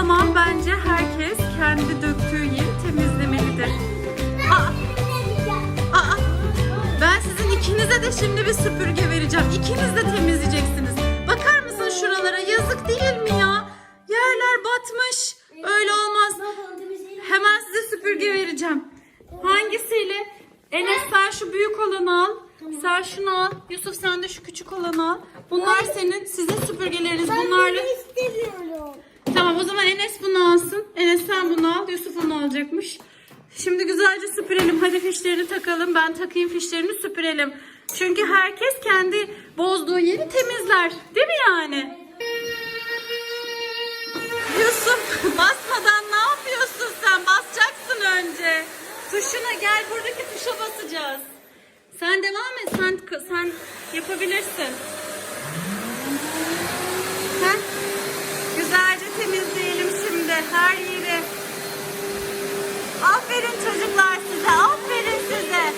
Ama bence herkes kendi döktüğü yeri temizlemelidir. Aa, aa, ben sizin ikinize de şimdi bir süpürge vereceğim. İkiniz de temizleyeceksiniz. Bakar mısın şuralara? Yazık değil mi ya? Yerler batmış. Öyle olmaz. Hemen size süpürge vereceğim. Hangisiyle? Enes sen şu büyük olanı al. Sen şunu al. Yusuf sen de şu küçük olanı al. Bunlar senin, sizin süpürgeleriniz. Bunlarla... istemiyorum. Tamam o zaman Enes bunu alsın. Enes sen bunu al. Yusuf onu alacakmış. Şimdi güzelce süpürelim. Hadi fişlerini takalım. Ben takayım fişlerini süpürelim. Çünkü herkes kendi bozduğu yeri temizler. Değil mi yani? Yusuf basmadan ne yapıyorsun sen? Basacaksın önce. Tuşuna gel buradaki tuşa basacağız. Sen devam et. Sen sen yapabilirsin. Heh. Güzelce temizleyelim şimdi her yeri. Aferin çocuklar size. Aferin size.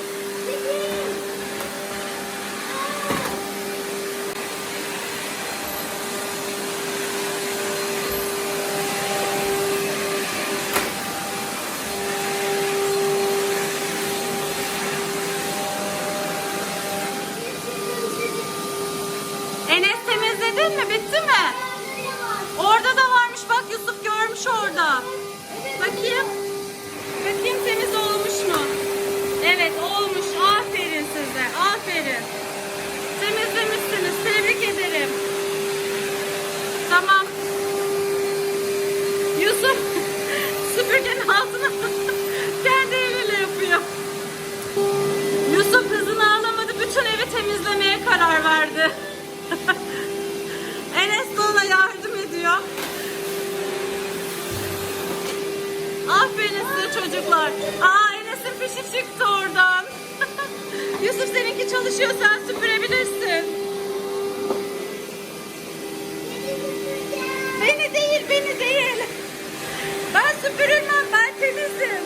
Enes temizledin mi? Bitti mi? Orada da varmış bak Yusuf görmüş orada. Bakayım. Bakayım temiz olmuş mu? Evet olmuş. Aferin size. Aferin. Temizlemişsiniz. Tebrik ederim. Tamam. Yusuf süpürgenin altına kendi eliyle yapıyor. Yusuf hızını alamadı. Bütün evi temizlemeye karar verdi. Enes de ona yardım ediyor. Aferin çocuklar. Aa Enes'in fişi çıktı oradan. Yusuf seninki çalışıyor sen süpürebilirsin. Beni değil beni değil. Ben süpürülmem ben temizim.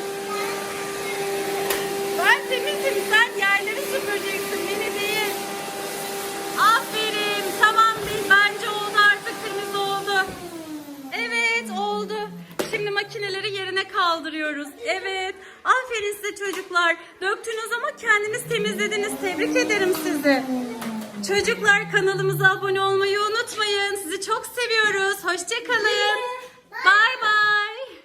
Ben temizim sen yerleri süpüreceksin beni değil. Aferin tamam değil bence oldu artık temiz oldu. Evet oldu. Şimdi makineleri yerine kaldırıyoruz. Evet. Aferin size çocuklar. Döktünüz ama kendiniz temizlediniz. Tebrik ederim sizi. Çocuklar kanalımıza abone olmayı unutmayın. Sizi çok seviyoruz. Hoşçakalın.